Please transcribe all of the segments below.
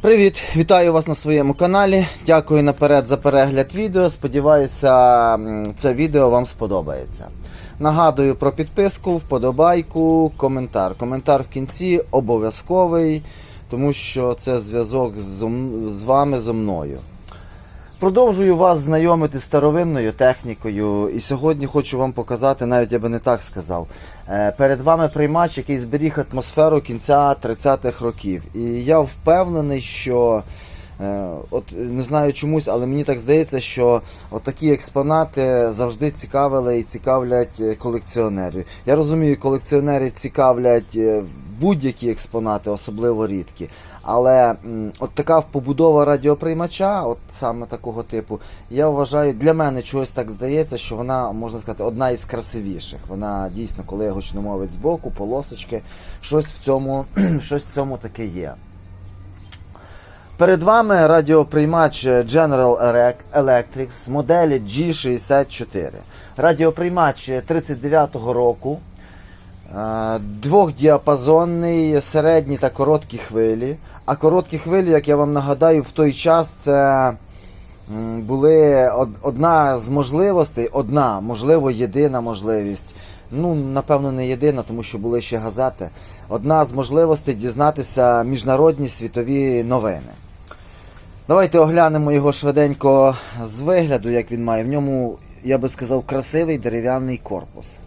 Привіт, вітаю вас на своєму каналі. Дякую наперед за перегляд відео. Сподіваюся, це відео вам сподобається. Нагадую про підписку, вподобайку, коментар. Коментар в кінці обов'язковий, тому що це зв'язок з, вами зо мною. Продовжую вас знайомити з старовинною технікою, і сьогодні хочу вам показати, навіть я би не так сказав. Е, Перед вами приймач, який зберіг атмосферу кінця 30-х років. І я впевнений, що от не знаю чомусь, але мені так здається, що от такі експонати завжди цікавили і цікавлять е, колекціонерів. Я розумію, колекціонерів цікавлять е, будь-які експонати, особливо рідкі. Але от така побудова радіоприймача, от саме такого типу, я вважаю, для мене чогось так здається, що вона, можна сказати, одна із красивіших. Вона дійсно, коли гучномовець збоку, полосочки, щось в цьому, щось в цьому таке є. Перед вами радіоприймач General Electric моделі G64. Радіоприймач 39-го року. Е, Двохдіапазонний, середні та короткі хвилі. А короткі хвилі, як я вам нагадаю, в той час це були одна з можливостей, одна, можливо, єдина можливість. Ну, напевно, не єдина, тому що були ще газети. Одна з можливостей дізнатися міжнародні світові новини. Давайте оглянемо його швиденько з вигляду, як він має. В ньому, я би сказав, красивий дерев'яний корпус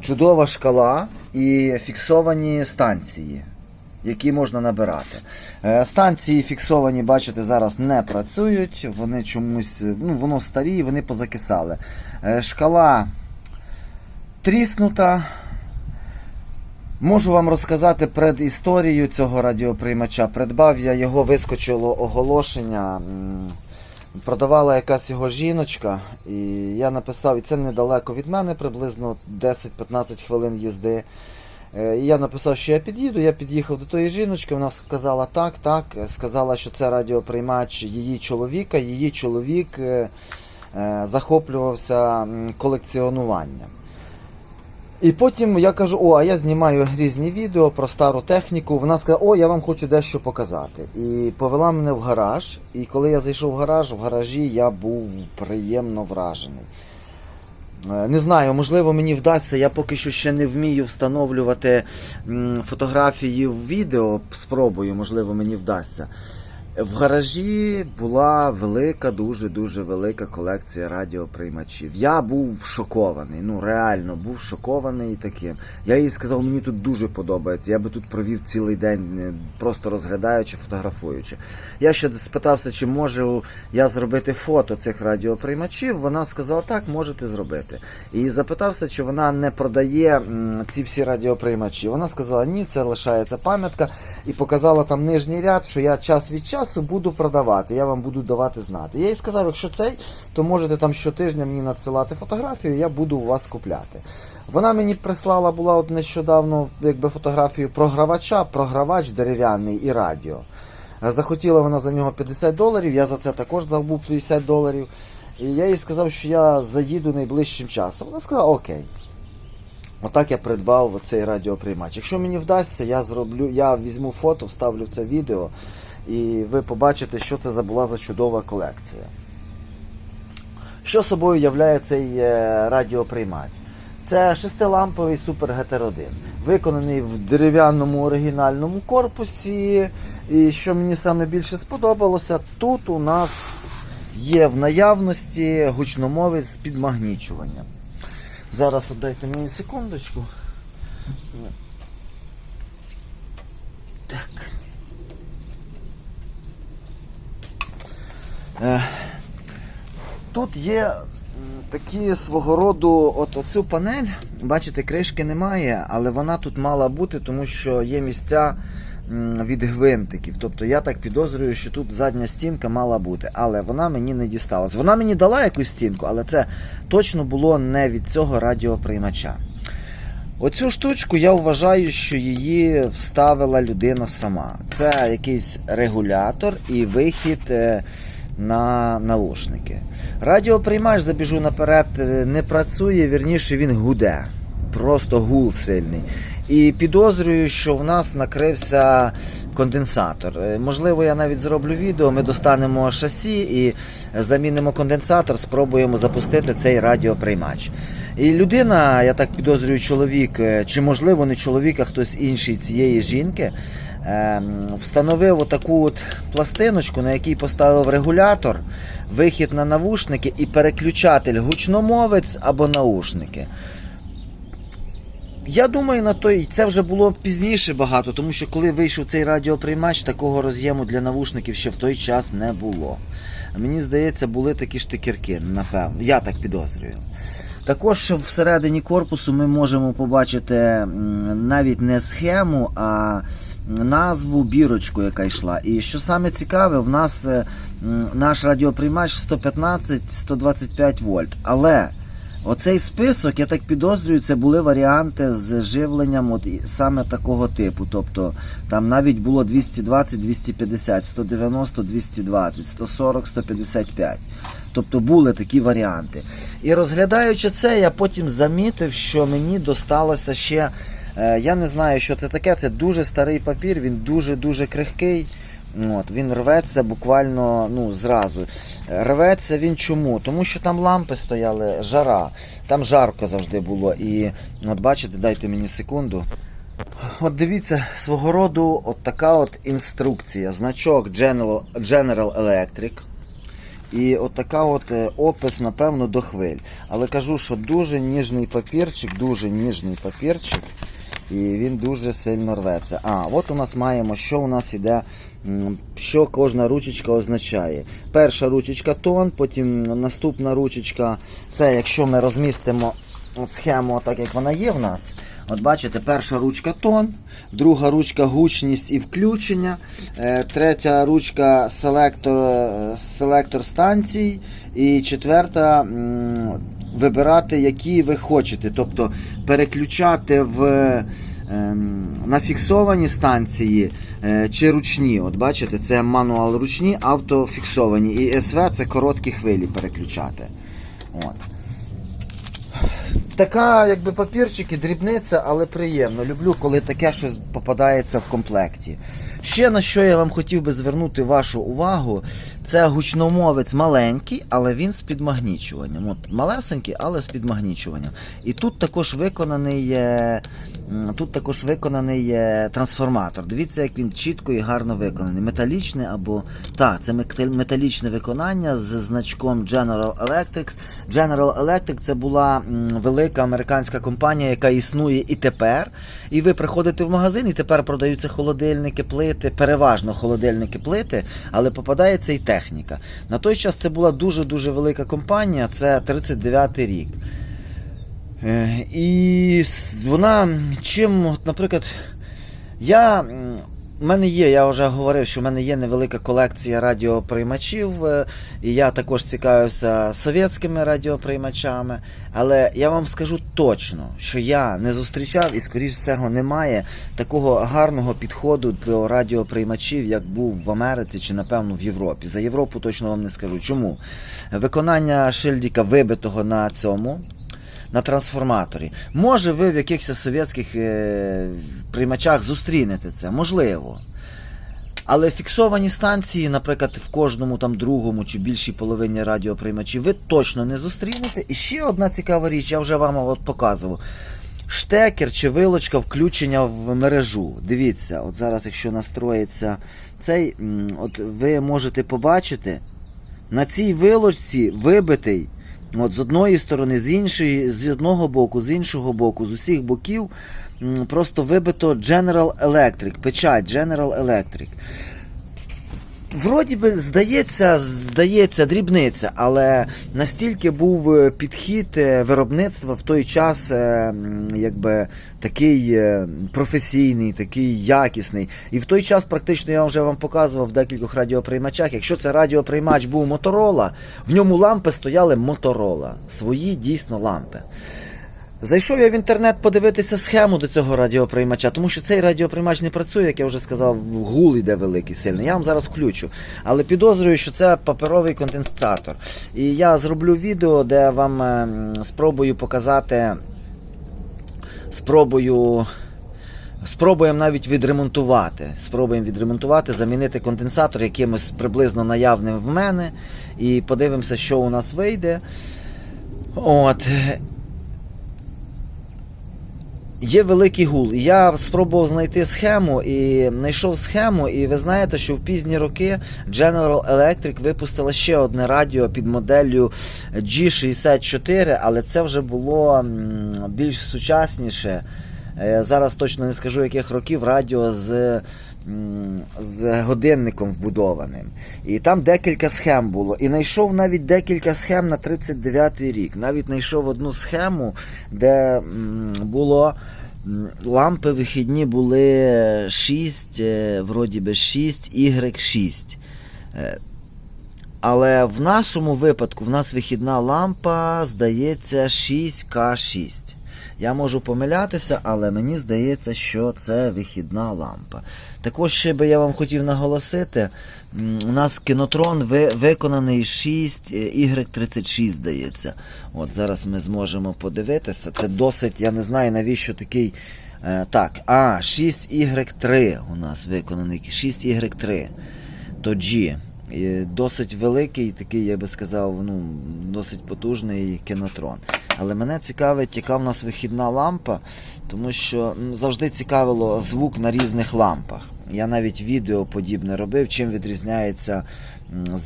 чудова шкала і фіксовані станції, які можна набирати. Е, Станції фіксовані, бачите, зараз не працюють, вони чомусь, ну, воно старі, вони позакисали. Е, Шкала тріснута. Можу вам розказати предісторію цього радіоприймача. Придбав я його, вискочило оголошення. Продавала якась його жіночка, і я написав, і це недалеко від мене, приблизно 10-15 хвилин їзди. Е, І я написав, що я під'їду. Я під'їхав до тої жіночки, вона сказала так, так. Сказала, що це радіоприймач її чоловіка. Її чоловік е, е, захоплювався колекціонуванням. І потім я кажу, о, а я знімаю різні відео про стару техніку. Вона сказала, о, я вам хочу дещо показати. І повела мене в гараж. І коли я зайшов в гараж, в гаражі я був приємно вражений. Е, Не знаю, можливо, мені вдасться. Я поки що ще не вмію встановлювати фотографії в відео. Спробую, можливо, мені вдасться. В гаражі була велика, дуже-дуже велика колекція радіоприймачів. Я був шокований, ну реально був шокований таким. Я їй сказав, мені тут дуже подобається. Я би тут провів цілий день, е, просто розглядаючи, фотографуючи. Я ще спитався, чи можу я зробити фото цих радіоприймачів. Вона сказала, так, можете зробити. І запитався, чи вона не продає ці всі радіоприймачі. Вона сказала, ні, це лишається пам'ятка, і показала там нижній ряд, що я час від часу буду продавати, я вам буду давати знати. Я їй сказав, якщо цей, то можете там щотижня мені надсилати фотографію, я буду у вас купляти. Вона мені прислала була от нещодавно якби фотографію програвача, програвач дерев'яний і радіо. Захотіла вона за нього 50 доларів, я за це також забув 50 доларів. І я їй сказав, що я заїду найближчим часом. Вона сказала, окей. Отак я придбав цей радіоприймач. Якщо мені вдасться, я зроблю, я візьму фото, вставлю це відео, і ви побачите, що це за була за чудова колекція. Що собою являє цей е, радіоприймач? Це шестиламповий Super GTR 1 виконаний в дерев'яному оригінальному корпусі. І що мені саме більше сподобалося, тут у нас є в наявності гучномовець з підмагнічуванням. Зараз отдайте мені секундочку. Тут є такі свого роду, от оцю панель, бачите, кришки немає, але вона тут мала бути, тому що є місця від гвинтиків. Тобто я так підозрюю, що тут задня стінка мала бути, але вона мені не дісталась. Вона мені дала якусь стінку, але це точно було не від цього радіоприймача. Оцю штучку я вважаю, що її вставила людина сама. Це якийсь регулятор і вихід е, на наушники. Радіоприймач, забіжу наперед, е, не працює, вірніше він гуде. Просто гул сильний. І підозрюю, що в нас накрився конденсатор. Е, Можливо, я навіть зроблю відео. Ми достанемо шасі і замінимо конденсатор, спробуємо запустити цей радіоприймач. І людина, я так підозрюю, чоловік, е, чи можливо не чоловік, а хтось інший цієї жінки, встановив отаку от пластиночку, на якій поставив регулятор, вихід на навушники і переключатель гучномовець або наушники. Я думаю, на той це вже було пізніше багато, тому що коли вийшов цей радіоприймач, такого роз'єму для навушників ще в той час не було. Мені здається, були такі штикерки, напевно. Я так підозрюю. Також всередині корпусу ми можемо побачити навіть не схему, а назву бірочку, яка йшла. І що саме цікаве, в нас е, наш радіоприймач 115-125 вольт. Але оцей список, я так підозрюю, це були варіанти з живленням от саме такого типу. Тобто там навіть було 220, 250, 190, 220, 140, 155. Тобто були такі варіанти. І розглядаючи це, я потім замітив, що мені досталося ще. Е, Я не знаю, що це таке. Це дуже старий папір, він дуже-дуже крихкий. От, він рветься буквально ну, зразу. Рветься він чому? Тому що там лампи стояли, жара, там жарко завжди було. І от бачите, дайте мені секунду. От дивіться, свого роду от така от інструкція. Значок General, General Electric. І от така от е, опис, напевно, до хвиль. Але кажу, що дуже ніжний папірчик, дуже ніжний папірчик, і він дуже сильно рветься. А, от у нас маємо, що у нас іде, що кожна ручечка означає. Перша ручечка тон, потім наступна ручечка. Це якщо ми розмістимо схему, так як вона є в нас. От бачите, перша ручка тон, друга ручка гучність і включення, е, третя ручка селектор, е, селектор станцій, і четверта вибирати, які ви хочете. Тобто переключати в, ем, на фіксовані станції е, чи ручні. От бачите, це мануал ручні, автофіксовані. І СВ це короткі хвилі переключати. От. Така, якби папірчики, дрібниця, але приємно. Люблю, коли таке щось попадається в комплекті. Ще на що я вам хотів би звернути вашу увагу, це гучномовець маленький, але він з підмагнічуванням. От малесенький, але з підмагнічуванням. І тут також виконаний, тут також виконаний трансформатор. Дивіться, як він чітко і гарно виконаний. Металічне або так, це металічне виконання з значком General Electric. General Electric це була м, велика американська компанія, яка існує і тепер. І ви приходите в магазин, і тепер продаються холодильники, плити, переважно холодильники, плити, але попадається і техніка. На той час це була дуже-дуже велика компанія, це 39-й рік. Е, І вона чим, наприклад, я. В мене є, я вже говорив, що в мене є невелика колекція радіоприймачів, е, і я також цікавився совєтськими радіоприймачами. Але я вам скажу точно, що я не зустрічав і, скоріш всього, немає такого гарного підходу до радіоприймачів, як був в Америці чи, напевно, в Європі. За Європу точно вам не скажу. Чому? Виконання шильдика вибитого на цьому. На трансформаторі. Може, ви в якихось совєтських е, приймачах зустрінете це, можливо. Але фіксовані станції, наприклад, в кожному там другому чи більшій половині радіоприймачів, ви точно не зустрінете. І ще одна цікава річ, я вже вам от показував. Штекер чи вилочка включення в мережу. Дивіться, от зараз, якщо настроїться цей, от ви можете побачити, на цій вилочці вибитий От з одної сторони, з іншої, з одного боку, з іншого боку, з усіх боків просто вибито General Electric, печать General Electric. Вроді би, здається, здається, дрібниця, але настільки був е, підхід е, виробництва в той час, е, якби такий професійний, такий якісний. І в той час, практично, я вже вам показував в декількох радіоприймачах. Якщо це радіоприймач був Моторола, в ньому лампи стояли Моторола. Свої дійсно лампи. Зайшов я в інтернет подивитися схему до цього радіоприймача, тому що цей радіоприймач не працює, як я вже сказав, гул іде великий сильний. Я вам зараз включу. Але підозрюю, що це паперовий конденсатор. І я зроблю відео, де вам ем, спробую показати. Спробую Спробуємо навіть відремонтувати. Спробуємо відремонтувати, замінити конденсатор якимось приблизно наявним в мене. І подивимося, що у нас вийде. От. Є великий гул. Я спробував знайти схему і знайшов схему, і ви знаєте, що в пізні роки General Electric випустила ще одне радіо під моделлю G64, але це вже було більш сучасніше. Е, Зараз точно не скажу, яких років радіо з, з годинником вбудованим. І там декілька схем було. І знайшов навіть декілька схем на 39-й рік. Навіть знайшов одну схему, де було. Лампи вихідні були 6, е, вроді би 6, Y6. Е, Але в нашому випадку в нас вихідна лампа, здається, 6К6. Я можу помилятися, але мені здається, що це вихідна лампа. Також ще би я вам хотів наголосити, у нас кінотрон ви- виконаний 6 Y36, здається. От зараз ми зможемо подивитися. Це досить, я не знаю навіщо такий. Е, так, а, 6Y3 у нас виконаний. 6Y3. То G. Досить великий, такий, я би сказав, ну, досить потужний кінотрон. Але мене цікавить, яка в нас вихідна лампа, тому що завжди цікавило звук на різних лампах. Я навіть відео подібне робив, чим відрізняється е,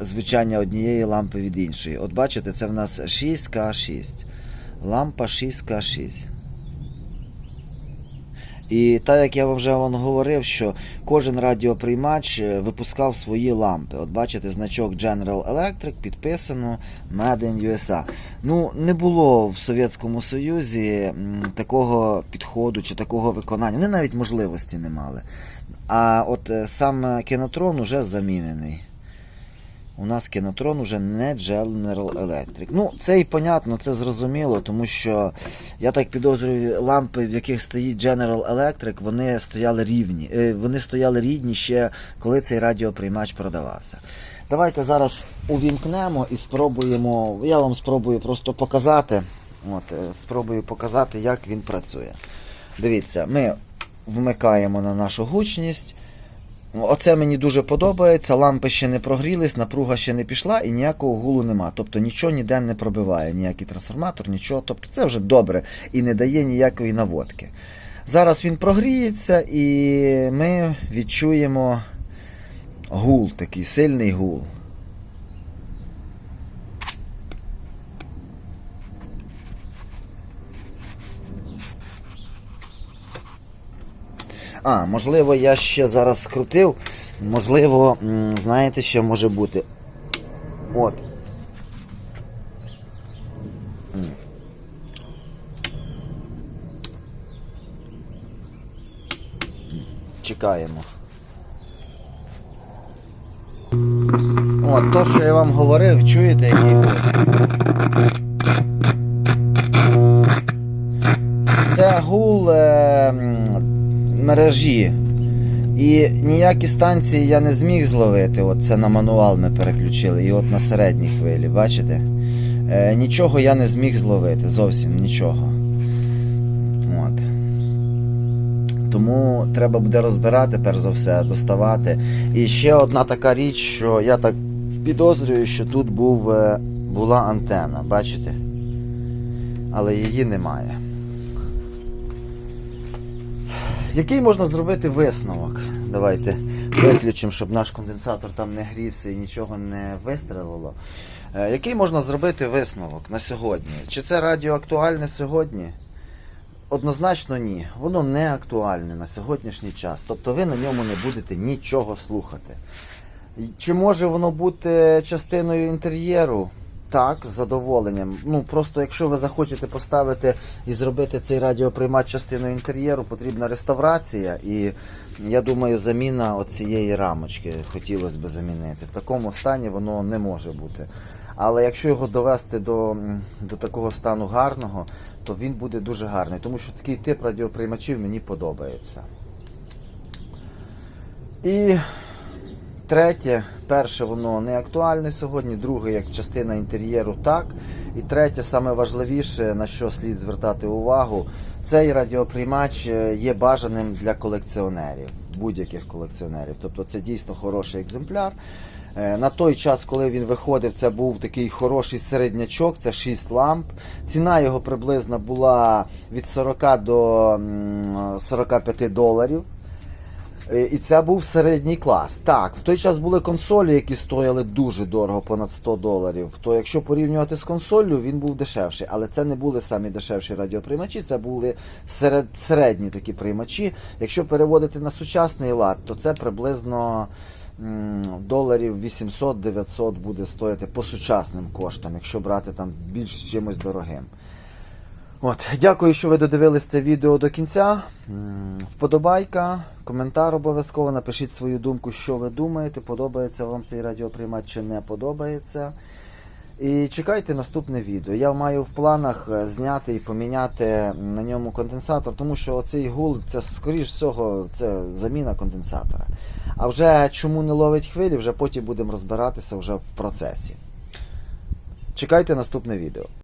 звучання однієї лампи від іншої. От бачите, це в нас 6К6. Лампа 6К6. І так як я вам вже вам говорив, що кожен радіоприймач е, випускав свої лампи. От бачите, значок General Electric підписано Made in USA. Ну, не було в Совєтському Союзі такого підходу чи такого виконання. Вони навіть можливості не мали. А от е, сам кінотрон уже замінений. У нас кінотрон уже не General Electric. Ну, це і понятно, це зрозуміло, тому що я так підозрюю, лампи, в яких стоїть General Electric, вони стояли рівні. е, Вони стояли рідні ще коли цей радіоприймач продавався. Давайте зараз увімкнемо і спробуємо. Я вам спробую просто показати. От, е, спробую показати, як він працює. Дивіться, ми вмикаємо на нашу гучність. Оце мені дуже подобається. Лампи ще не прогрілись, напруга ще не пішла і ніякого гулу нема. Тобто нічого ніде не пробиває, ніякий трансформатор, нічого. Тобто це вже добре і не дає ніякої наводки. Зараз він прогріється і ми відчуємо гул, такий сильний гул. А, можливо, я ще зараз скрутив. Можливо, знаєте, що може бути. От. Чекаємо. От, то, що я вам говорив, чуєте, який гул? Це гул е, мережі. І ніякі станції я не зміг зловити. От це на мануал ми переключили. І от на середній хвилі, бачите? Е, нічого я не зміг зловити, зовсім нічого. От. Тому треба буде розбирати, перш за все, доставати. І ще одна така річ, що я так підозрюю, що тут був, е, була антена, бачите? Але її немає. Який можна зробити висновок? Давайте виключимо, щоб наш конденсатор там не грівся і нічого не вистрелило. Е, Який можна зробити висновок на сьогодні? Чи це радіо актуальне сьогодні? Однозначно ні. Воно не актуальне на сьогоднішній час. Тобто ви на ньому не будете нічого слухати. Чи може воно бути частиною інтер'єру? Так, з задоволенням. Ну просто якщо ви захочете поставити і зробити цей радіоприймач частиною інтер'єру, потрібна реставрація, і я думаю, заміна оцієї рамочки хотілося б замінити. В такому стані воно не може бути. Але якщо його довести до, до такого стану гарного, то він буде дуже гарний, тому що такий тип радіоприймачів мені подобається. І Третє, перше, воно не актуальне сьогодні, друге, як частина інтер'єру, так. І третє, саме важливіше, на що слід звертати увагу, цей радіоприймач е, є бажаним для колекціонерів, будь-яких колекціонерів. Тобто це дійсно хороший екземпляр. Е, На той час, коли він виходив, це був такий хороший середнячок, це 6 ламп. Ціна його приблизно була від 40 до 45 доларів. Е, І це був середній клас. Так, в той час були консолі, які стояли дуже дорого, понад 100 доларів. То якщо порівнювати з консолью, він був дешевший. Але це не були самі дешевші радіоприймачі, це були серед, середні такі приймачі. Якщо переводити на сучасний лад, то це приблизно доларів 800-900 буде стояти по сучасним коштам, якщо брати там більш чимось дорогим. От, дякую, що ви додивились це відео до кінця. Вподобайка, коментар обов'язково. Напишіть свою думку, що ви думаєте, подобається вам цей радіоприймач чи не подобається. І чекайте наступне відео. Я маю в планах е, зняти і поміняти на ньому конденсатор, тому що оцей гул, це скоріш всього, це заміна конденсатора. А вже чому не ловить хвилі, вже потім будемо розбиратися вже в процесі. Чекайте наступне відео.